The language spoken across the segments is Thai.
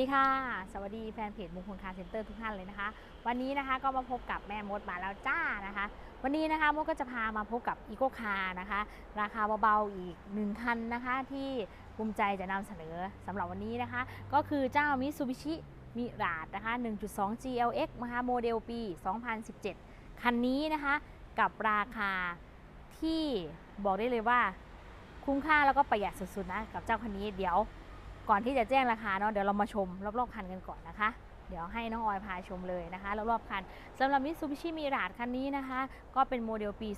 สวัสดีค่ะ สวัสดีแฟนเพจมงคลคาร์เซ็นเตอร์ทุกท่านเลยนะคะ วันนี้นะคะก็มาพบกับแม่มดมาแล้วจ้านะคะ วันนี้นะคะมดก็จะพามาพบกับอีโ c คาร์นะคะ ราคาเบาๆอีกหนึ่งคันนะคะ ที่ภูมิใจจะนำเสนอสำหรับวันนี้นะคะ ก็คือเจ้ามิ t ซูบิชิมิราดนะคะ 1.2 GLX นะคะโมเดลปี 2017 คันนี้นะคะกับราคาที่บอกได้เลยว่าคุ้มค่าแล้วก็ประหยัดสุดๆนะกับเจ้าคันนี้เดี๋ยว ก่อนที่จะแจ้งราคาเนาะเดี๋ยวเรามาชมรอบๆคันกันก่อนนะคะ เดี๋ยวให้น้องออยพาชมเลยนะคะรอบๆคันสำหรับมิซูบิชิมิราดคันนี้นะคะ ก็เป็นโมเดลปี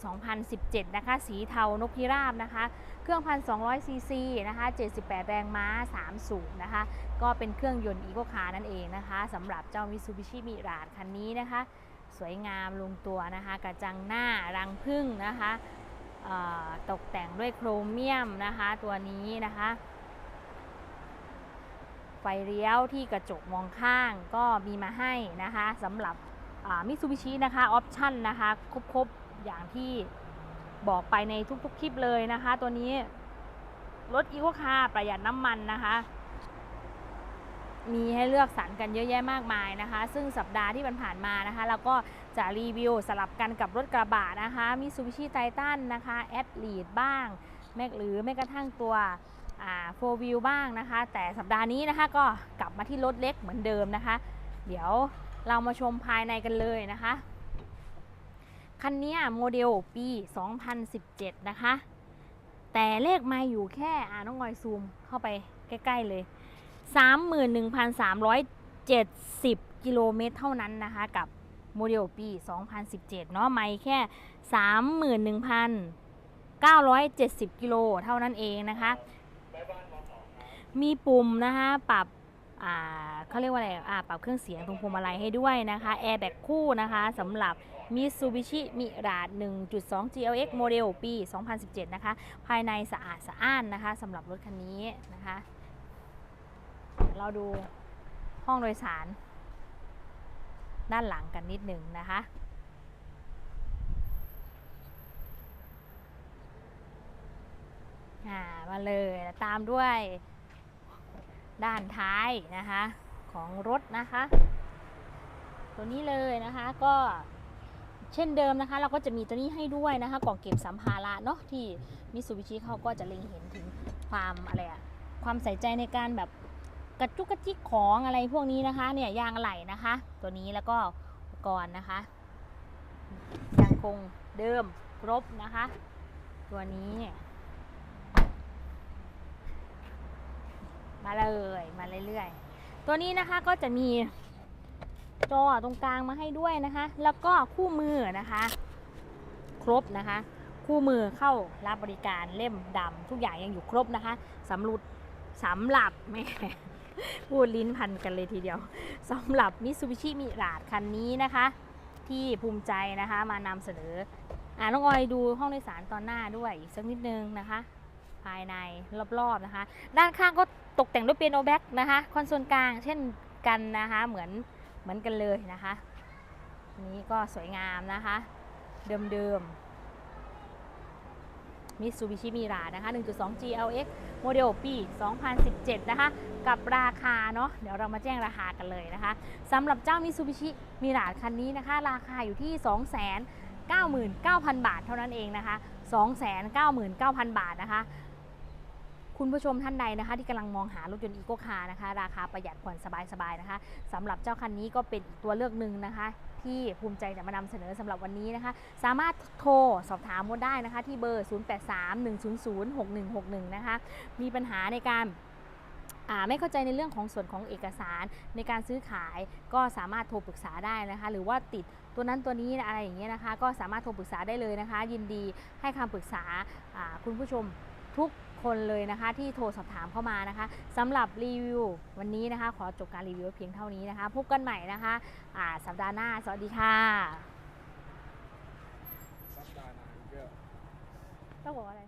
2017 นะคะ สีเทานกพิราบนะคะ เครื่อง 1,200 ซีซีนะคะ 78 แรงม้า 3 สูบนะคะ ก็เป็นเครื่องยนต์อีโ c คาร์นั่นเองนะคะสำหรับเจ้ามิซูบิชิมิราดคันนี้นะคะ สวยงามลงตัวนะคะ กระจังหน้ารังพึ่งนะคะตกแต่งด้วยโครเมียมนะคะ ตัวนี้นะคะ ไฟเลี้ยวที่กระจกมองข้างก็มีมาให้นะคะสำหรับมิซูบิชินะคะออปชั่นนะคะครบๆอย่างที่บอกไปในทุกๆคลิปเลยนะคะ ตัวนี้รถอีโ c คาประหยัดน้ำมันนะคะ มีให้เลือกสรรกันเยอะแยะมากมายนะคะ ซึ่งสัปดาห์ที่มันผ่านมานะคะเราก็จะรีวิวสลับกันกับรถกระบะนะคะมิซูบิชิไททันนะคะแอดลีดบ้าง แม้หรือแม้กระทั่งตัว โฟวิวบ้างนะคะ แต่สัปดาห์นี้นะคะก็กลับมาที่รถเล็กเหมือนเดิมนะคะ เดี๋ยวเรามาชมภายในกันเลยนะคะ คันนี้โมเดลปี 2017 นะคะ แต่เลขไม่อยู่แค่อ่าน้องงอยซูมเข้าไปใกล้ ๆ เลย 31,370 กิโลเมตรเท่านั้นนะคะ กับโมเดลปี 2017 เนาะไม่แค่ 31,970 กิโลเท่านั้นเองนะคะ มีปุ่มนะคะปรับเขาเรียกว่าอะไรอ่าปรับเครื่องเสียงตรงพวงมาลัยให้ด้วยนะคะแอร์แบ็กคู่นะคะสำหรับ Mitsubishi Mirage 1.2 GLX โมเดลปี 2017 นะคะ ภายในสะอาดสะอ้านนะคะสำหรับรถคันนี้นะคะเราดูห้องโดยสาร ด้านหลังกันนิดหนึ่งนะคะ มาเลยตามด้วย ด้านท้ายนะคะของรถนะคะ ตัวนี้เลยนะคะก็เช่นเดิมนะคะ เราก็จะมีตัวนี้ให้ด้วยนะคะกล่องเก็บสัมภาระเนาะที่มิสูบิชิเขาก็จะเล็งเห็นถึงความอะไรอะความใส่ใจในการแบบกระจุกกระจิกของอะไรพวกนี้นะคะเนี่ยยางไหล่นะคะ ตัวนี้แล้วก็อุปกรณ์นะคะยังคงเดิมครบนะคะ ตัวนี้ มาเลยมาเรื่อยๆ ตัวนี้นะคะก็จะมีจอตรงกลางมาให้ด้วยนะคะ แล้วก็คู่มือนะคะ ครบนะคะ คู่มือเข้ารับบริการเล่มดำทุกอย่างยังอยู่ครบนะคะสำรับสำหรับแม่พูดลิ้นพันกันเลยทีเดียวสำหรับมิ t ซูบิชิมิราดคันนี้นะคะ ที่ภูมิใจนะคะมานำเสนออ่าน้องออยดูห้องโดยสารตอนหน้าด้วยอีกสักนิดนึงนะคะ ภายในรอบๆนะคะ ด้านข้างก็ตกแต่งด้วยเปียโนแบ็กนะคะ คอนโซลกลางเช่นกันนะคะ เหมือนเหมือนกันเลยนะคะ นี้ก็สวยงามนะคะ เดิมๆมิ t ซูบิชิมิรานะคะ 1.2 GLX โมเดลปี 2017 นะคะ กับราคาเนาะ เดี๋ยวเรามาแจ้งราคากันเลยนะคะสำหรับเจ้ามิ t ซูบิชิมิราคันนี้นะคะ ราคาอยู่ที่299,000 บาทเท่านั้นเองนะคะ 299,000 บาทนะคะ คุณผู้ชมท่านใดนะคะที่กำลังมองหารถยนต์อีโ c คาร์นะคะ ราคาประหยัดผ่อนสบายๆนะคะสำหรับเจ้าคันนี้ก็เป็นอีกตัวเลือกหนึ่งนะคะ ที่ภูมิใจจะมานำเสนอสำหรับวันนี้นะคะ สามารถโทรสอบถามมดได้นะคะ ที่เบอร์ 0831006161 นะคะ มีปัญหาในการไม่เข้าใจในเรื่องของส่วนของเอกสารในการซื้อขายก็สามารถโทรปรึกษาได้นะคะ หรือว่าติดตัวนั้นตัวนี้อะไรอย่างเงี้ยนะคะ ก็สามารถโทรปรึกษาได้เลยนะคะ ยินดีให้คำปรึกษาคุณผู้ชมทุก คนเลยนะคะ ที่โทรสอบถามเข้ามานะคะสำหรับรีวิววันนี้นะคะ ขอจบการรีวิวเพียงเท่านี้นะคะ พบกันใหม่นะคะอ่าสัปดาห์หน้า สวัสดีค่ะสัปดาห์หน้าเยอะต้องบอกว่าอะไร